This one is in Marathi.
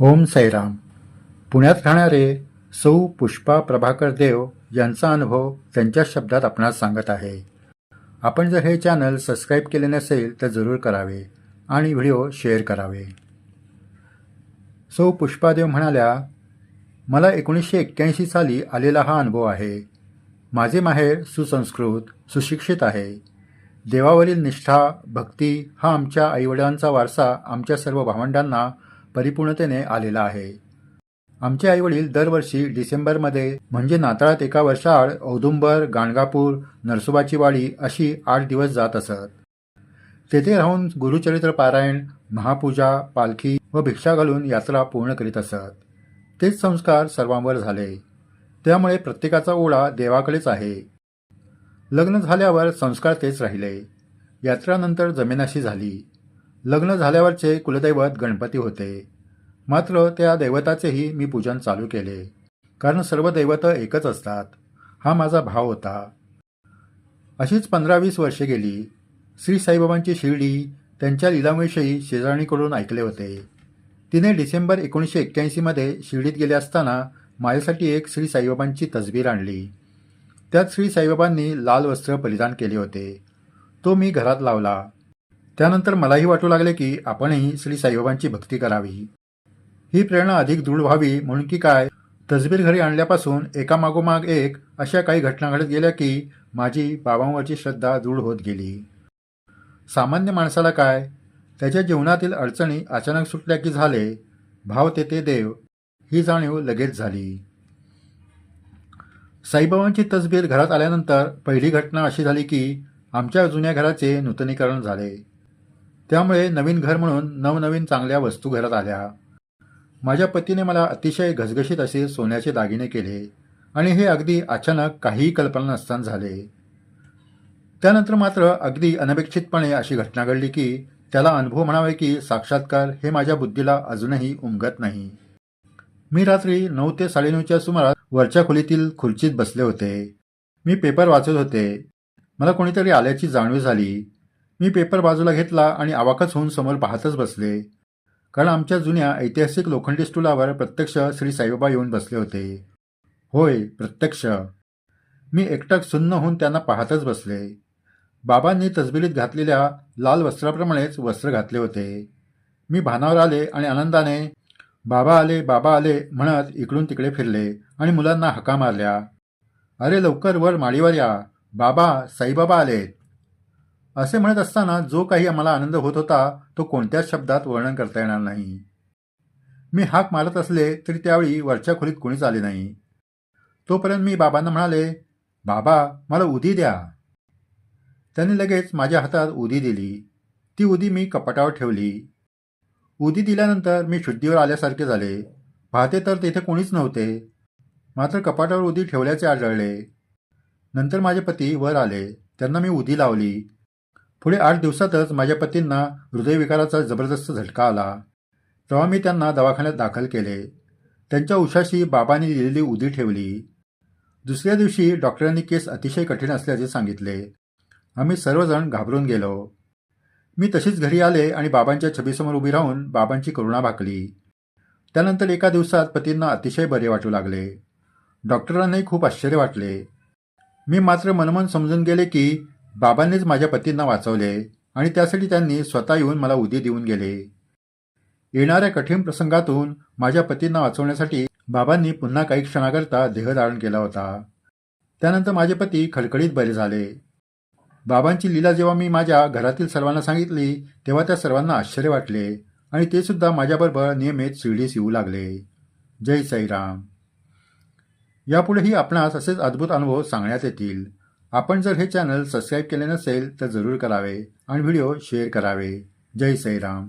ओम साईराम पुण्यात राहणारे सौ पुष्पा प्रभाकर देव यांचा अनुभव त्यांच्या शब्दात आपणास सांगत आहे. आपण जर हे चॅनल सबस्क्राईब केले नसेल तर जरूर करावे आणि व्हिडिओ शेअर करावे. सौ पुष्पादेव म्हणाल्या मला एकोणीसशे एक्क्याऐंशी साली आलेला हा अनुभव आहे. माझे माहेर सुसंस्कृत सुशिक्षित आहे. देवावरील निष्ठा भक्ती हा आमच्या आईवडिलांचा वारसा आमच्या सर्व भावंडांना परिपूर्णतेने आलेला आहे. आमचे आईवडील दरवर्षी डिसेंबरमध्ये म्हणजे नाताळात एका वर्षाआड औदुंबर गाणगापूर नरसोबाची वाडी अशी आठ दिवस जात असत. तेथे राहून गुरुचरित्र पारायण महापूजा पालखी व भिक्षा घालून यात्रा पूर्ण करीत असत. तेच संस्कार सर्वांवर झाले. त्यामुळे प्रत्येकाचा ओढा देवाकडेच आहे. लग्न झाल्यावर संस्कार तेच राहिले. यात्रानंतर जमिनाशी झाली. लग्न झाल्यावरचे कुलदैवत गणपती होते. मात्र त्या दैवताचेही मी पूजन चालू केले. कारण सर्व दैवत एकच असतात. हा माझा भाव होता. अशीच पंधरा वीस वर्षे गेली. श्री साईबाबांची शिर्डी त्यांच्या लिलाविषयी शेजारणीकडून ऐकले होते. तिने डिसेंबर एकोणीसशे एक्क्याऐंशीमध्ये शिर्डीत गेले असताना माझ्यासाठी एक श्री साईबाबांची तसबीर आणली. त्यात श्री साईबाबांनी लाल वस्त्र परिधान केले होते. तो मी घरात लावला. त्यानंतर मलाही वाटू लागले की आपणही श्री साईबाबांची भक्ती करावी. ही प्रेरणा अधिक दृढ व्हावी म्हणून की काय? तसबीर घरी आणल्यापासून एकामागोमाग एक अशा काही घटना घडत गेल्या की माझी बाबांवरची श्रद्धा दृढ होत गेली. सामान्य माणसाला काय? त्याच्या जीवनातील अडचणी अचानक सुटल्या की झाले. भाव तेते देव. ही जाणीव लगेच झाली. साईबाबांची तसबीर घरात आल्यानंतर पहिली घटना अशी झाली की आमच्या जुन्या घराचे नूतनीकरण झाले. त्यामुळे नवीन घर म्हणून नवनवीन चांगल्या वस्तू घरात आल्या. माझ्या पतीने मला अतिशय घसघशीत असे सोन्याचे दागिने केले आणि हे अगदी अचानक काहीही कल्पना नसताना झाले. त्यानंतर मात्र अगदी अनपेक्षितपणे अशी घटना घडली की त्याला अनुभव म्हणावे की साक्षात्कार हे माझ्या बुद्धीला अजूनही उमगत नाही. मी रात्री नऊ ते साडेनऊच्या सुमारास वरच्या खोलीतील खुर्चीत बसले होते. मी पेपर वाचत होते. मला कोणीतरी आल्याची जाणीव झाली. मी पेपर बाजूला घेतला आणि आवाकच होऊन समोर पाहतच बसले. कारण आमच्या जुन्या ऐतिहासिक लोखंडी स्टुलावर प्रत्यक्ष श्री साईबाबा येऊन बसले होते. होय प्रत्यक्ष. मी एकटक सुन्न होऊन त्यांना पाहतच बसले. बाबांनी तसबिलीत घातलेल्या लाल वस्त्राप्रमाणेच वस्त्र घातले होते. मी भानावर आले आणि आनंदाने बाबा आले बाबा आले म्हणत इकडून तिकडे फिरले आणि मुलांना हका मारल्या. अरे लवकर वर माडीवर या. बाबा साईबाबा आलेत. असे म्हणत असताना जो काही आम्हाला आनंद होत होता तो कोणत्याच शब्दात वर्णन करता येणार नाही. मी हाक मारत असले तरी त्यावेळी वरच्या खोलीत कोणीच आले नाही. तोपर्यंत मी बाबांना म्हणाले बाबा मला उदी द्या. त्यांनी लगेच माझ्या हातात उदी दिली. ती उदी मी कपाटावर ठेवली. उदी दिल्यानंतर मी शुद्धीवर आल्यासारखे झाले. पाहते तर तेथे कोणीच नव्हते. मात्र कपाटावर उदी ठेवल्याचे आढळले. नंतर माझे पती वर आले. त्यांना मी उदी लावली. पुढे आठ दिवसातच माझ्या पतींना हृदयविकाराचा जबरदस्त झटका आला. तेव्हा मी त्यांना दवाखान्यात दाखल केले. त्यांच्या उशाशी बाबांनी लिहिलेली उदी ठेवली. दुसऱ्या दिवशी डॉक्टरांनी केस अतिशय कठीण असल्याचे सांगितले. आम्ही सर्वजण घाबरून गेलो. मी तशीच घरी आले आणि बाबांच्या छबीसमोर उभी राहून बाबांची करुणा भाकली. त्यानंतर एका दिवसात पतींना अतिशय बरे वाटू लागले. डॉक्टरांनाही खूप आश्चर्य वाटले. मी मात्र मनमन समजून गेले की बाबांनीच माझ्या पतींना वाचवले आणि त्यासाठी त्यांनी स्वतः येऊन मला उदी देऊन गेले. येणाऱ्या कठीण प्रसंगातून माझ्या पतींना वाचवण्यासाठी बाबांनी पुन्हा काही क्षणाकरता देह धारण केला होता. त्यानंतर माझे पती खडखडीत बरे झाले. बाबांची लीला जेव्हा मी माझ्या घरातील सर्वांना सांगितली तेव्हा त्या सर्वांना आश्चर्य वाटले आणि ते सुद्धा माझ्याबरोबर नियमित शिर्डीस येऊ लागले. जय साईराम. यापुढेही आपणास असेच अद्भुत अनुभव सांगण्यात येतील. आपण जर हे चॅनल सबस्क्राईब केले नसेल तर जरूर करावे आणि व्हिडिओ शेअर करावे. जय साईराम